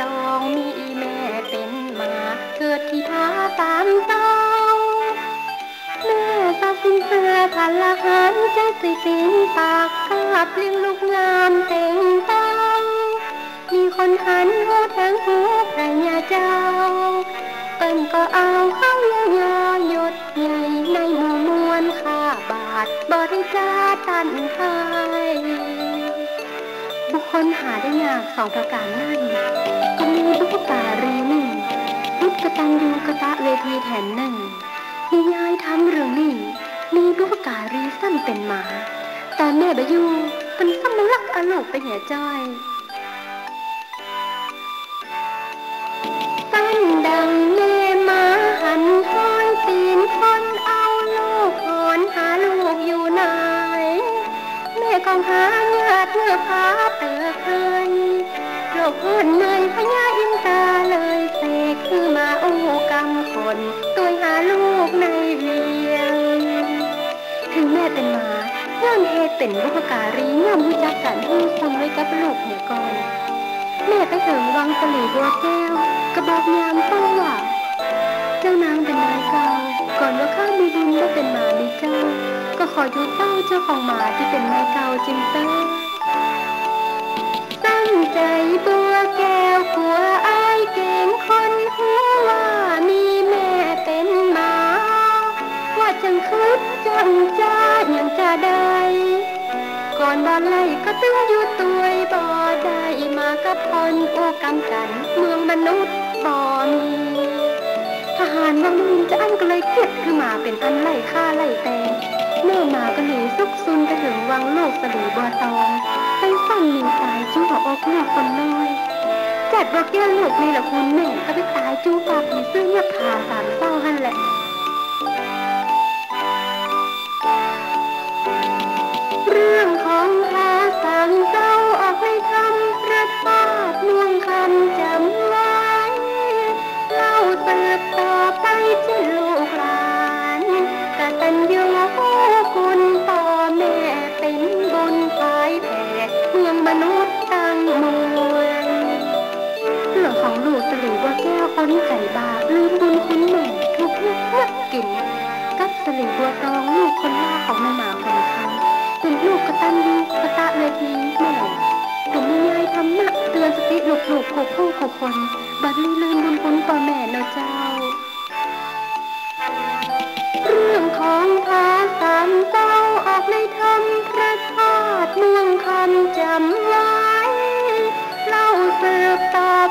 ต้องมีแม่เป็นมาเกิดที่ท้าตามเตาแม่ตัดสินเสื้อทันละหันจะติดสินปากกาบเลี้ยงลูกงามเต็งตังมีคนหันหัวแทงหัวพระยาเจ้าเปิ้นก็เอาเข้าเยยอหยดใหญ่ในหมู่มวลข้าบาทบริจาตันไทย บุคคลหาได้ยากสองประการนั่นก็มีบุพการีหนึ่งบุตกตังยูกะตะเวทีแทนหนึ่งมียายทำเรื่องนี้มีบุพการีสั้นเป็นหมา แต่แม่บายูเป็นสมลักอลูกไปเหียจ้อย เตอเคยโลกเพื่อนเมยพญาอินตาเลยเสกคือมาโอ้กำคนตัวหาลูกในเวียง ถึงแม่เป็นหมาย่อมเหตุเป็นบุพการีย่อมรู้จักกันที่ทำไว้กับลูกเหียก่อน แม่ไปถึงวังสลีบัวแก้วกระบอกยามเป้าว่าเจ้านางเป็นนายเก่าก่อนว่าข้ามีบุญได้เป็นหมามีเจ้า ก็ขอยุเต้าเจ้าของหมาที่เป็นนายเก่าจิมเต้ อนบอลไลก็ตึงอยู่ตัวบ่ได้มากับคนโอ้กำกันเมืองมนุษย์บ่มีทหารวังมินจะอันก็เลยเก็บขึ้นมาเป็นอันไล่ฆ่าไล่แตงเมื่อมาก็หนีซุกซุนไปถึงวังโลกสลีบัวตองไปซ่อนหนีตายจู้หัวอกลูกคนน้อยจัดบอกแก้ลูกนี่แหละคุณแม่ก็ไปตายจู้ปากผีเสื้อเงียบผาสามเของลูกสลีบัวแก้วคนใจบาปลืมบุญคุณแม่ถูกลูกเลือกกินกับสลีบัวตองลูกคนล่าของแม่หมาคนเขาเป็นลูกกระตันยูกระตะเวทีแม่ตุ่มมียายธรรมะเตือนสติลูกลูกๆผู้ผู้ขู่คนบัดลืมลืมบุญคุณต่อแม่เนาะเจ้า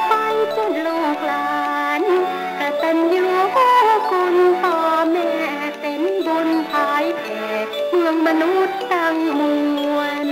ไปจนลูกหลานกตัญญูคุณพ่อแม่เป็นบุญภายแผ่เมืองมนุษย์ตั้งมวล